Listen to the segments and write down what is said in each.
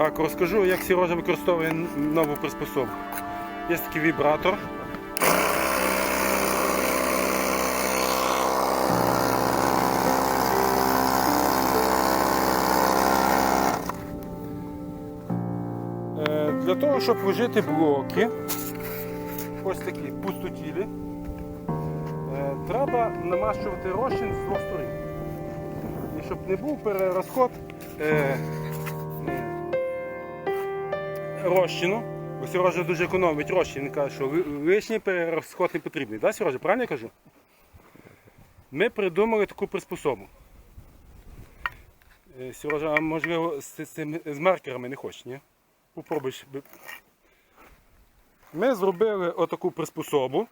Так, розкажу, як Сірожа використовує нову приспособу. Є такий вібратор. Е, Для того, щоб вжити блоки, ось такі пустотілі, е, треба намащувати розчин з двох сторін. І щоб не був перерозход е, розчину, бо Сережа дуже економить розчин, він каже, що лишній перерозход не потрібний. Да, Сережа, правильно я кажу? Ми придумали таку приспособу. Е, Сережа, а можливо, з, з, з маркерами не хочеш, ні? Попробуй. Ми зробили отаку приспособу.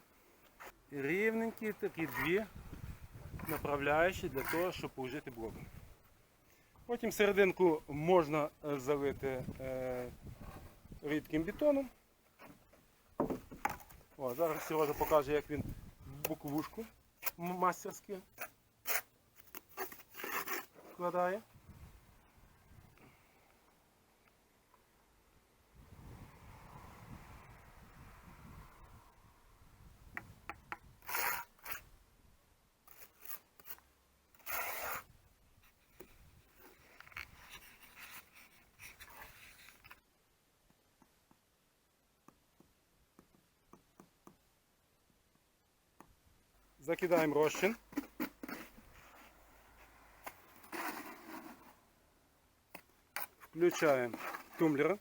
Рівненькі такі дві направляючі для того, щоб положити блоки. Потім серединку можна залити е, рідким бетоном. О, зараз Сережа покаже, як він буквушку мастерськи вкладає. Закидаємо розчин. Включаємо тумблер.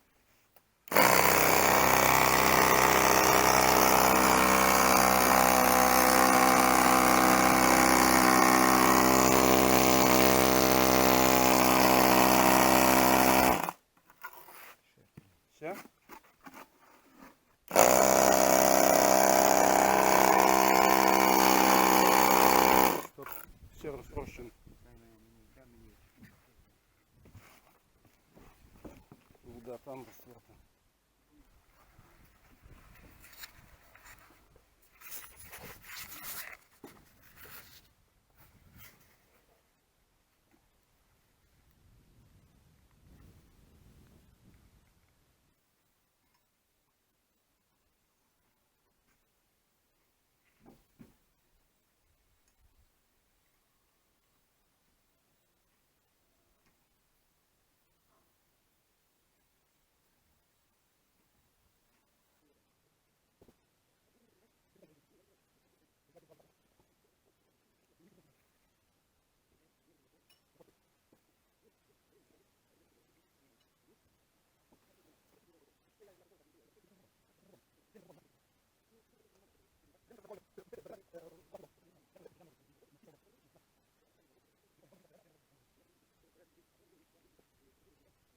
Ще. Стоп. Ще раз розчин. Да, там сверху.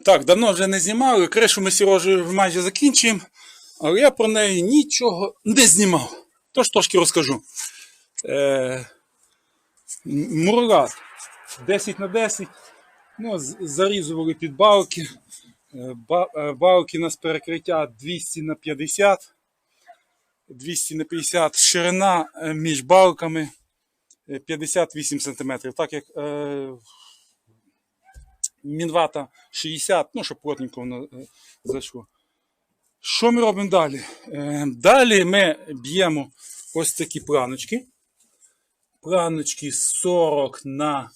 Так, давно вже не знімали. Кришу ми з Сережею майже закінчуємо, але я про неї нічого не знімав. Тож трошки розкажу. Е, Мурлат 10 на 10. Ну, зарізували під балки. Е, е, Балки у нас перекриття 200 на 50. 200 на 50. Ширина е, між балками е, 58 см. Так як мінвата 60, ну, щоб плотненько воно е, зайшло. Що ми робимо далі? Е, Далі ми б'ємо ось такі планочки. Планочки 40 на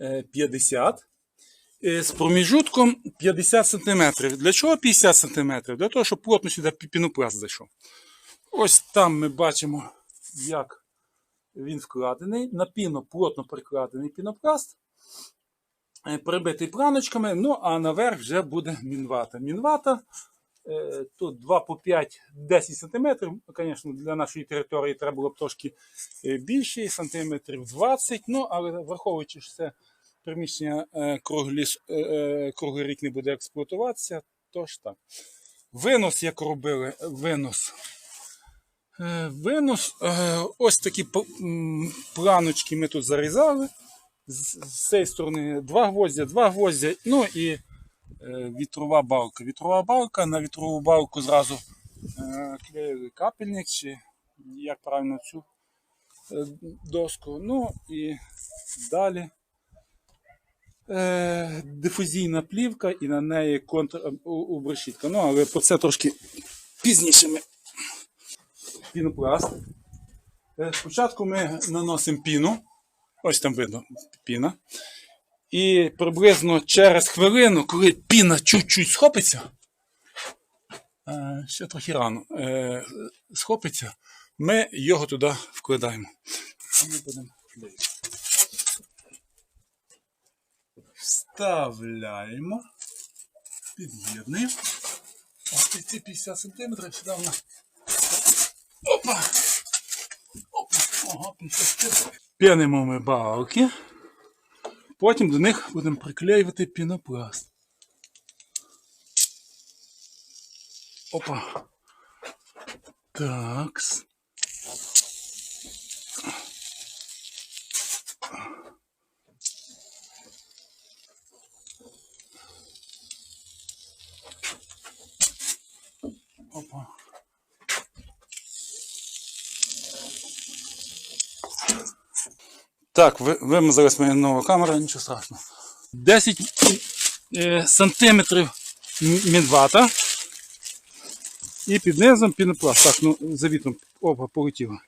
е, 50. е, З проміжутком 50 см. Для чого 50 см? Для того, щоб плотно сюди пінопласт зайшов. Ось там ми бачимо, як він вкладений. На піно плотно прикладений пінопласт прибитий планочками, ну а наверх вже буде мінвата. Мінвата е, тут 2 по 5 10 см. Звісно, для нашої території треба було б трошки е, більше, сантиметрів 20 Ну, але враховуючи, що це приміщення е, е, е, круглий рік не буде експлуатуватися, тож так. Винос, як робили, винос. Е, Винос, е, ось такі планочки ми тут зарізали з цієї сторони два гвоздя, два гвоздя, ну і е, вітрова балка. Вітрова балка, на вітрову балку зразу е, клеїли капельник, чи як правильно цю е, доску. Ну і далі дифузійна плівка і на неї контрубрешітка. Ну, але про це трошки пізніше ми. Пінопласт. Спочатку ми наносимо піну. Ось там видно піна. І приблизно через хвилину, коли піна чуть-чуть схопиться, е, ще трохи рано, е, схопиться, ми його туди вкладаємо. А ми будемо клеїти. Вставляємо. Під'єднуємо. Ось ці 50 см сюди вона. Опа! Опа! Ага, 50 см. П'янимо ми балки. Потім до них будемо приклеювати пінопласт. Опа. Такс. Опа. Так, ви- вимазалась моя нова камера, нічого страшного. 10 е, сантиметрів мінвата. І під низом пінопласт. Так, ну за вітром опа, полетіло.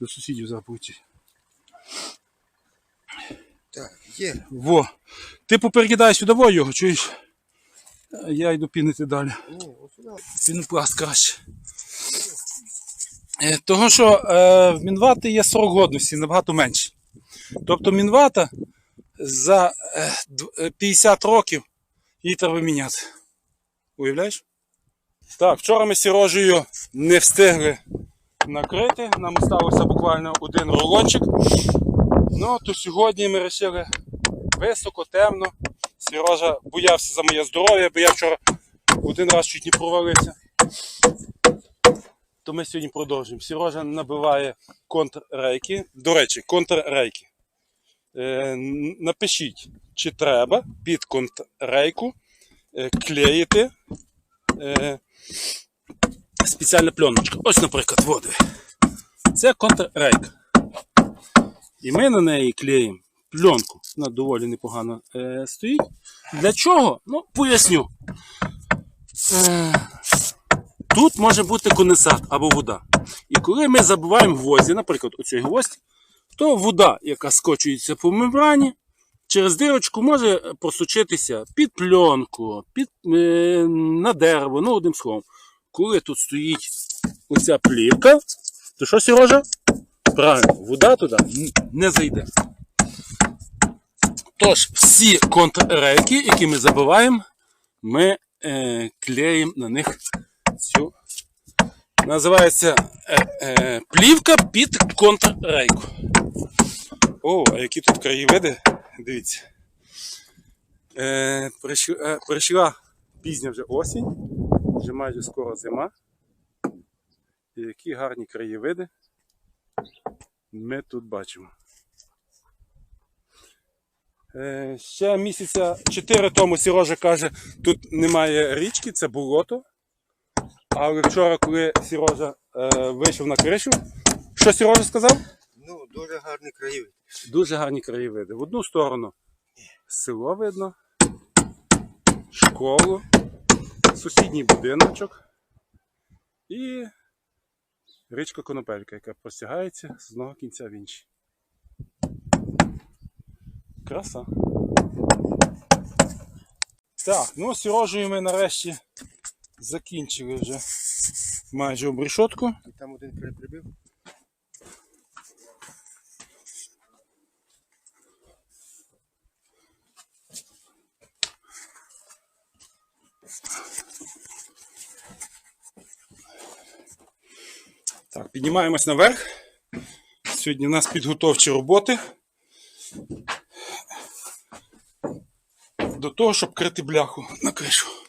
До сусідів зараз полетів. Так, є. Во. Ти поперекидай сюди во його, чуєш? Я йду пінити далі. Пінопласт краще. Е, Того, що е, в мінвати є срок годності набагато менший. Тобто мінвата за е, д- е, 50 років її треба міняти. Уявляєш? Так, вчора ми Сірожею не встигли накрити. Нам залишився буквально один рулончик. Ну, то сьогодні ми вирішили високо, темно. Сережа боявся за моє здоров'я, бо я вчора один раз чуть не провалився. То ми сьогодні продовжуємо. Сережа набиває контррейки. До речі, контррейки. Е, напишіть, чи треба під контррейку е, клеїти е, спеціальна пленочка. Ось, наприклад, води. Це контррейка. І ми на неї клеїмо пленку. Вона доволі непогано стоїть. Для чого? Ну, поясню. Тут може бути конденсат або вода. І коли ми забуваємо гвозді, наприклад, оцей гвоздь, то вода, яка скочується по мембрані, через дирочку може просочитися під пленку, під, е, на дерево, ну, одним словом. Коли тут стоїть оця плівка, то що, Сережа? Правильно, вода туди не зайде. Тож, всі контррейки, які ми забиваємо, ми е, клеїмо на них. Називається е, е, плівка під контррейку. О, а які тут краєвиди? Дивіться. Е, прийшла, е, прийшла пізня вже осінь, вже майже скоро зима. І які гарні краєвиди ми тут бачимо. Е, ще місяця 4 тому Сірожа каже, тут немає річки, це болото. Але вчора, коли Сірожа е, вийшов на кришу, що Сірожа сказав? Ну, дуже гарний краєвид. Дуже гарні краєвиди. В одну сторону село видно, школу, сусідній будиночок і річка Конопелька, яка простягається з одного кінця в інший. Краса. Так, ну з Сірожею ми нарешті закінчили вже майже обрішотку. І там один прибив. Так, піднімаємось наверх. Сьогодні у нас підготовчі роботи. До того, щоб крити бляху на кришу.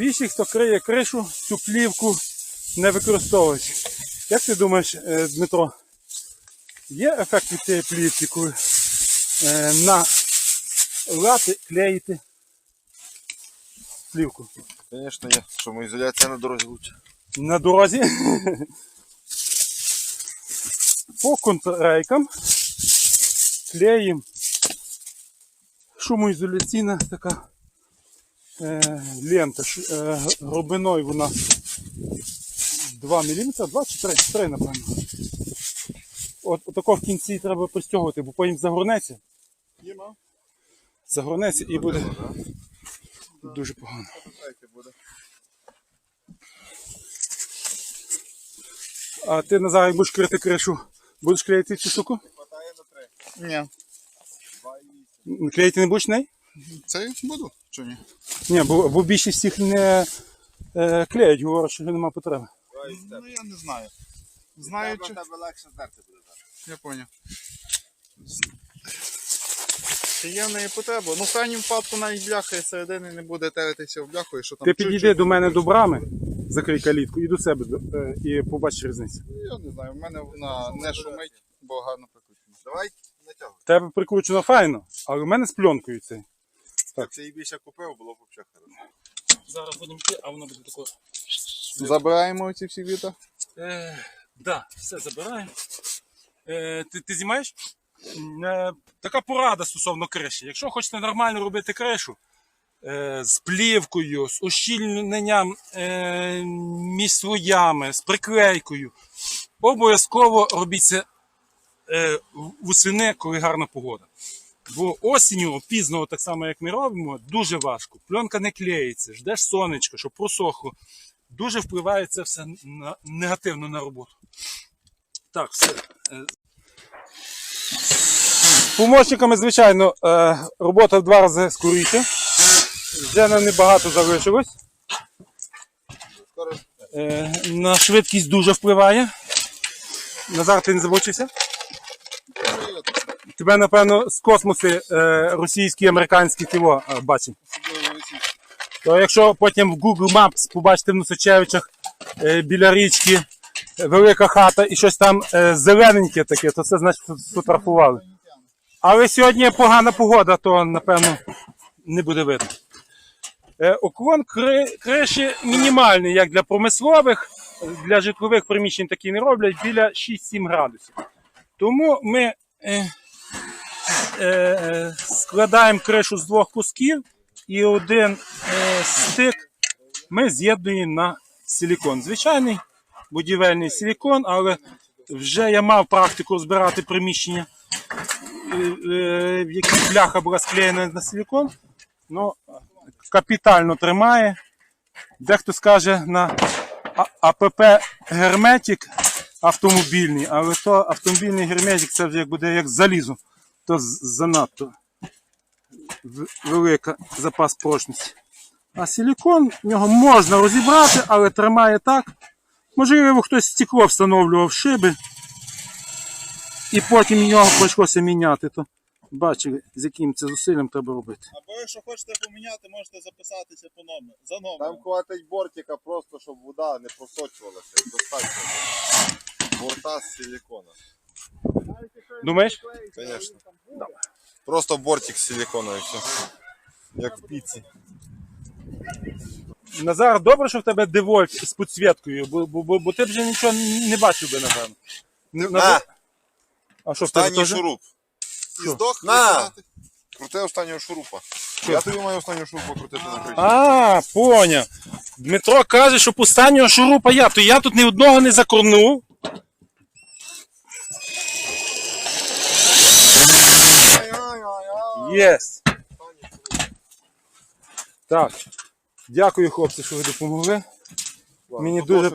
Більшість, хто криє кришу, цю плівку не використовують. Як ти думаєш, е, Дмитро, є ефект від цієї плівки, коли е, на лати клеїти плівку? Звісно, є. Шумоізоляція на дорозі лучше. на дорозі. По контррейкам клеїм шумоізоляційна така лента. Ш- Е, глибиною вона 2 мм, 2 чи 3, 3 напевно. От, отако в кінці треба пристягувати, бо потім загорнеться. Загорнеться і буде дуже погано. А ти Назар, будеш крити кришу, будеш клеїти цю штуку? Ні. Клеїти не будеш неї? Це буду? Чи ні? Ні, бо, бо більшість їх не е, клеять, говорять, що немає потреби. Ну я не знаю. Знаю, чи... тебе легше здерти буде. Я поняв. Чи є в неї потреба? Ну, в крайнім випадку навіть бляха і середини не буде теретися в бляху, і що там Ти чуть-чуть підійди до мене до брами, закрий калітку і до себе до- е, і побачиш різницю. Я не знаю, в мене вона не шумить, бо гарно прикручена. Давай натягуй. В Тебе прикручено файно, але в мене з пленкою цей. Так. Це її більше купив, було б взагалі хорошо. Зараз будемо йти, а воно буде тако. Забираємо ці всі віта. Е, да, все забираємо. Е, ти, ти знімаєш? Е, така порада стосовно криші. Якщо хочете нормально робити кришу е, з плівкою, з ущільненням е, між слоями, з приклейкою, обов'язково робіть це е, восени, коли гарна погода. Бо осінню, пізно, так само як ми робимо, дуже важко. Пленка не клеїться, ждеш сонечко, щоб просохло дуже впливає це все на, негативно на роботу. Так, все. Е, помощниками, звичайно, е, робота в два рази скоріше. Вже нам небагато залишилось. Е, на швидкість дуже впливає. Назар, ти не забочився? Тебе, напевно, з космоси е, російські, американські тіво е, бачить. То якщо потім в Google Maps побачите в Носичевичах е, біля річки велика хата і щось там е, зелененьке таке, то це значить фо- сфотографували. Але сьогодні погана погода, то напевно не буде видно. Е, Уклон кри- криші мінімальний, як для промислових, для житлових приміщень такі не роблять, біля 6-7 градусів. Тому ми е, складаємо кришу з двох кусків і один е, стик ми з'єднуємо на силікон. Звичайний будівельний силікон, але вже я мав практику збирати приміщення, е, е, в яких бляха була склеєна на силікон. Ну, капітально тримає. Дехто скаже на АПП герметик автомобільний, але то автомобільний герметик це вже як буде як залізо, то занадто велика запас прочності. А силікон в нього можна розібрати, але тримає так. Можливо, хтось стекло встановлював шиби, і потім його прийшлося міняти. То бачили, з яким це зусиллям треба робити. Або якщо хочете поміняти, можете записатися по номеру. За Там хватить бортика просто, щоб вода не просочувалася. і Достатньо. Борта з силікона. Думаєш? Звісно. Просто бортик з силікона і все. Як в піці. Назар, добре, що в тебе девольт з підсвіткою, бо, бо, бо, бо ти б вже нічого не бачив би, напевно. Не- На, А що в тебе останній теж? шуруп. Що? Здох, На! Крути останнього шурупа. Я тобі маю останнього шурупа крутити на. А, поняв. Дмитро каже, що останнього шурупа я, то я тут ні одного не закорнув. Єс. Так. Дякую, хлопці, що ви допомогли. Мені дуже-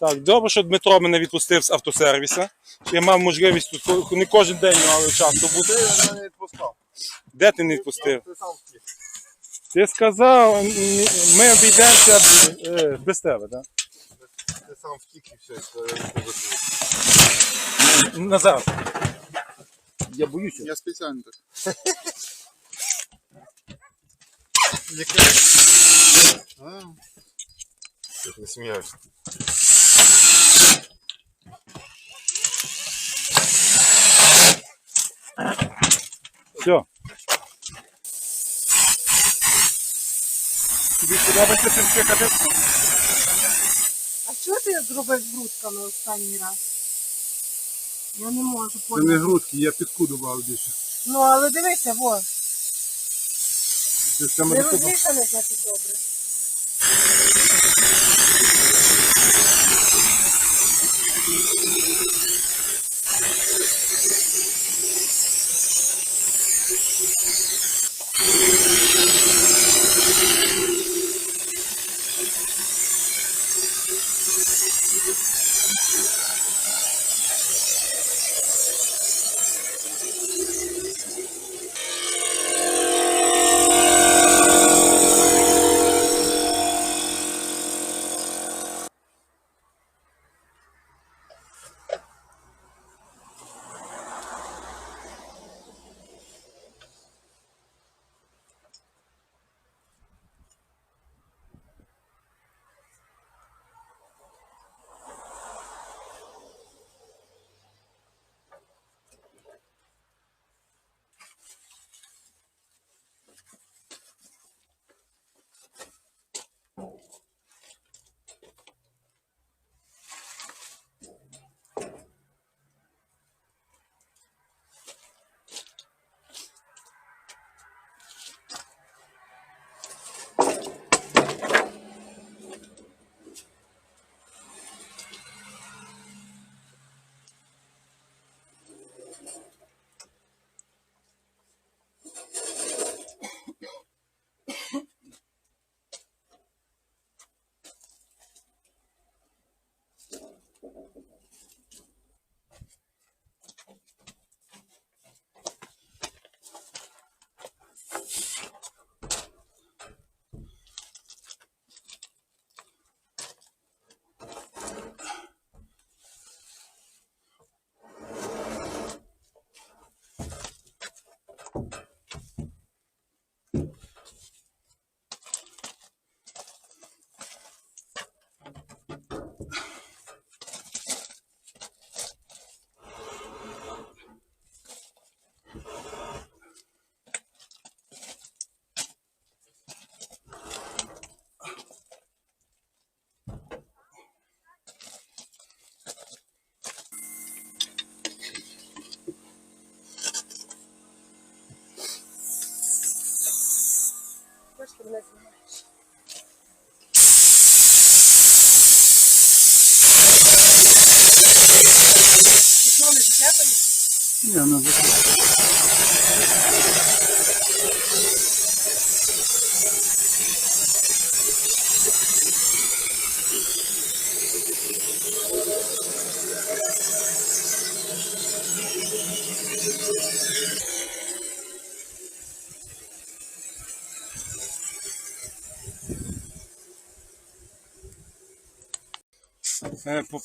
Так, добре, що Дмитро мене відпустив з автосервіса. Я мав можливість тут не кожен день, але часто бути. Ти я мене відпускав. Де ти не відпустив? Ти сказав, ми обійдемося е, без тебе, так? Ти сам втік і все. Назад. Я боюся. Я спеціально так. Ж не сміявся. Все. Тобі подобається цим? А що ти зробив з грудками останній раз? Я не можу Це не поняти. грудки, я підку добавив більше. Ну, але дивися, во. Це все Не мене купа. розрішане, значить добре.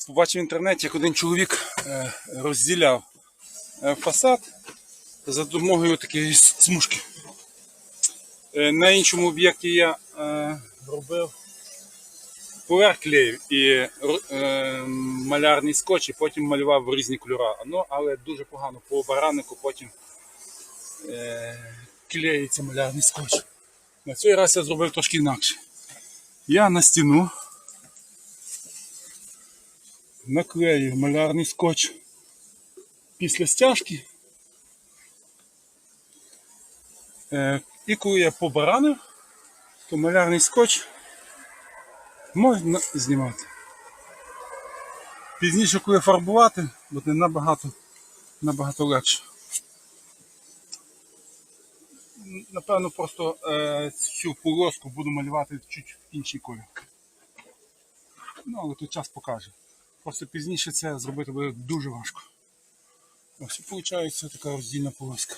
Побачив в інтернеті, як один чоловік е, розділяв е, фасад за допомогою такої смужки. Е, На іншому об'єкті я е, робив поверх клеїв і е, малярний скотч, і потім малював в різні кольори. Ну, але дуже погано по бараннику потім е, клеїться малярний скотч. На цей раз я зробив трошки інакше. Я на стіну наклеїв малярний скотч після стяжки. Е, і коли я побаранив, то малярний скотч можна знімати. Пізніше, коли фарбувати, буде набагато, набагато легше. Напевно, просто е, цю полоску буду малювати чуть в інший колір. Ну, але тут час покаже. Просто пізніше це зробити буде дуже важко. Ось і виходить така роздільна полоска.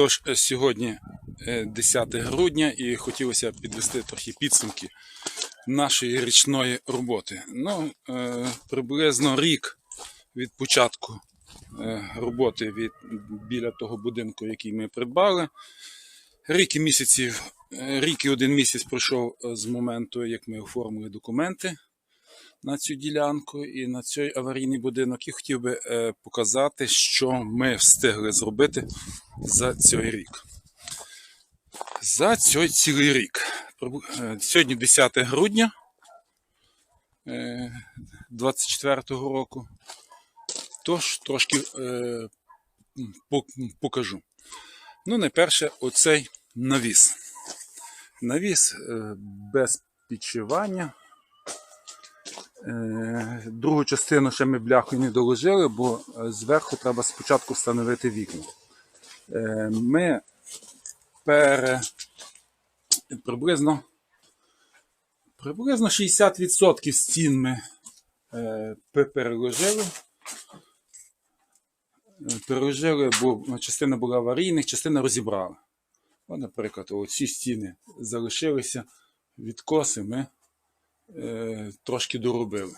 Тож е, сьогодні е, 10 грудня і хотілося підвести трохи підсумки нашої річної роботи. Ну, е, приблизно рік від початку е, роботи від, біля того будинку, який ми придбали. Рік і місяців, е, рік і один місяць пройшов е, з моменту, як ми оформили документи на цю ділянку і на цей аварійний будинок. І хотів би е, показати, що ми встигли зробити за цей рік. За цей цілий рік. Е, Сьогодні 10 грудня 24-го року. Тож трошки е, покажу. Ну, найперше, оцей навіс. Навіс е, без підшивання. Е, Другу частину ще ми бляхою не доложили, бо е, зверху треба спочатку встановити вікна. Е, Ми пере... приблизно, приблизно 60% стін ми переложили. Переложили, бо частина була аварійних, частина розібрали. От, наприклад, оці стіни залишилися відкоси, ми е, трошки доробили.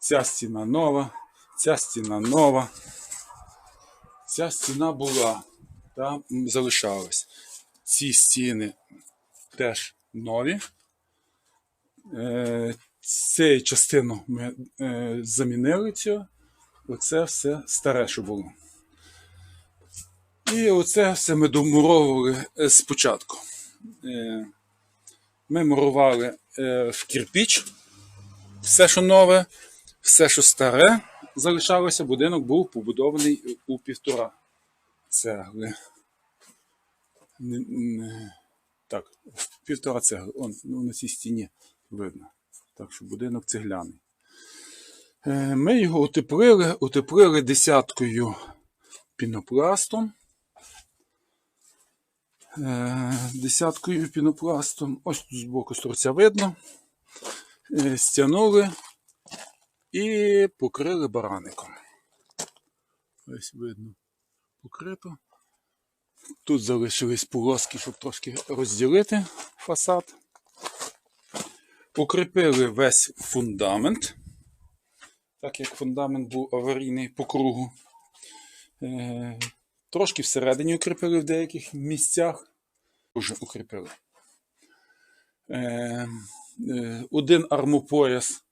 Ця стіна нова, ця стіна нова. Ця стіна була, там залишалась. Ці стіни теж нові. Е, Цю частину ми е, замінили цю. Оце все старе, що було. І оце все ми домуровували спочатку. Ми мурували в кирпіч, все, що нове, все, що старе, залишалося. Будинок був побудований у півтора цегли. Так, півтора цегли. Он, ну, на цій стіні видно. Так що будинок цегляний. Е, Ми його утеплили, утеплили десяткою пінопластом. Е, Десяткою пінопластом. Ось тут збоку сторця видно. Е, Стягнули і покрили бараником. Ось видно покрито. Тут залишились полоски, щоб трошки розділити фасад. Укріпили весь фундамент, так як фундамент був аварійний по кругу. Трошки всередині укріпили в деяких місцях. Уже укріпили. Е, е, Один армопояс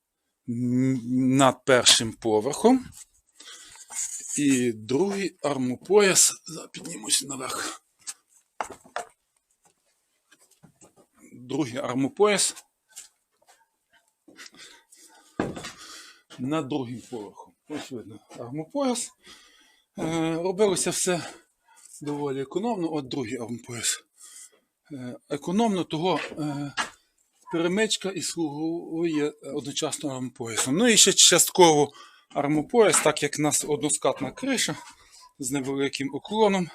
над першим поверхом. І другий армопояс. Піднімуся наверх. Другий армопояс. Над другим поверхом. Ось видно армопояс. Е, Робилося все доволі економно. От другий армпояс. Е, Економно того е, перемичка і слугує одночасно армпоясом. Ну і ще частково армопояс, так як у нас односкатна криша з невеликим уклоном,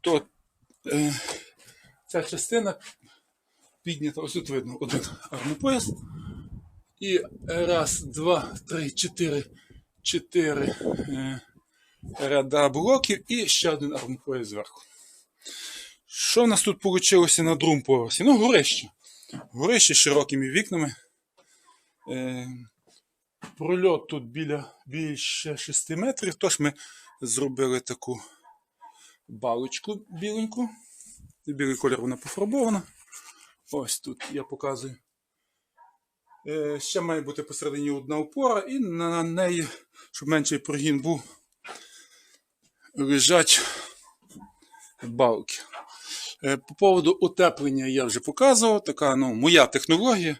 то ця частина піднята. Ось тут видно один армопояс. І раз, два, три, чотири, чотири. Ряда блоків і ще один армопояс зверху. Що в нас тут вийшло на другому поверсі? Ну, горище. Горище з широкими вікнами. Е, прольот тут біля більше 6 метрів, тож ми зробили таку балочку біленьку. Білий колір вона пофарбована. Ось тут я показую. Е, ще має бути посередині одна опора, і на неї, щоб менший прогін був, лежать балки. Е, По поводу утеплення я вже показував. Така ну, моя технологія.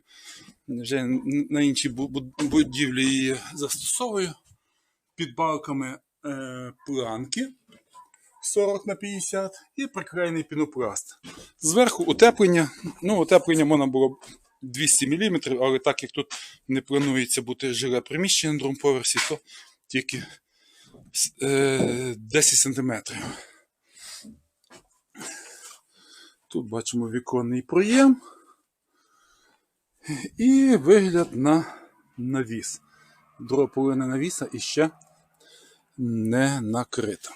Вже на іншій бу- бу- будівлі її застосовую. Під балками е, планки 40 на 50 і приклеєний пінопласт. Зверху утеплення. Ну, утеплення можна було 200 мм, але так як тут не планується бути жиле приміщення на другому поверсі, то тільки 10 см. Тут бачимо віконний проєм і вигляд на навіс. Друга половина навіса іще не накрита.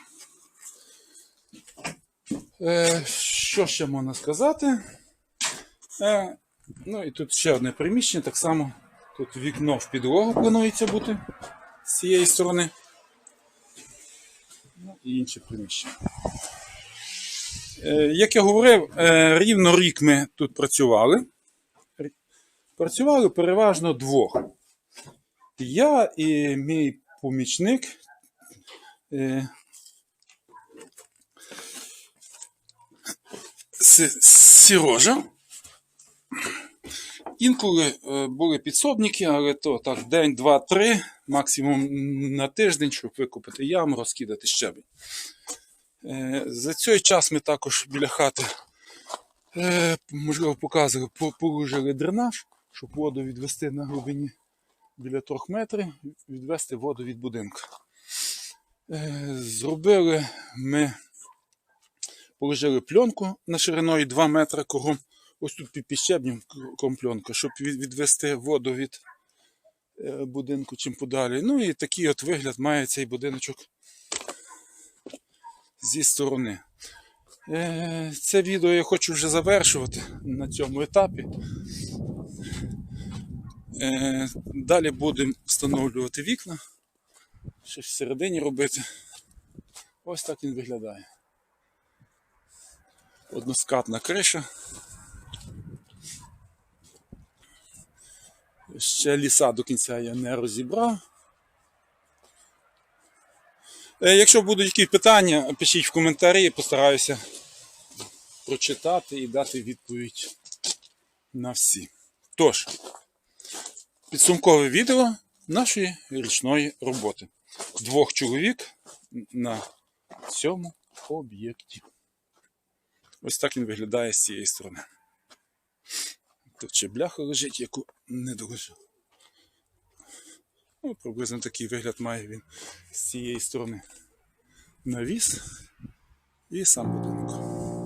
Е, що ще можна сказати? Е, ну і тут ще одне приміщення, так само тут вікно в підлогу планується бути з цієї сторони. І інше приміщення. Е, як я говорив, е, рівно рік ми тут працювали. Працювали переважно двох. Я і мій помічник. Е, Сірожа. Інколи е, були підсобники, але то так день, два, три, максимум на тиждень, щоб викупити яму, розкидати щебень. Е, За цей час ми також біля хати, е, можливо, показували, по- положили дренаж, щоб воду відвести на глибині біля трьох метрів, відвести воду від будинку. Зробили ми положили пленку на шириною 2 метри кругом. Ось тут під щебнем кругом щоб від- відвести воду від е, будинку чим подалі. Ну і такий от вигляд має цей будиночок зі сторони. Е, Це відео я хочу вже завершувати на цьому етапі. Е, Далі будемо встановлювати вікна. Щось всередині робити. Ось так він виглядає. Односкатна криша. Ще ліса до кінця я не розібрав. Е, Якщо будуть якісь питання, пишіть в коментарі, постараюся прочитати і дати відповідь на всі. Тож, підсумкове відео нашої річної роботи. Двох чоловік на цьому об'єкті. Ось так він виглядає з цієї сторони. Тут ще бляха лежить, яку не доложив. Ну, приблизно такий вигляд має він з цієї сторони. Навіс і сам будинок.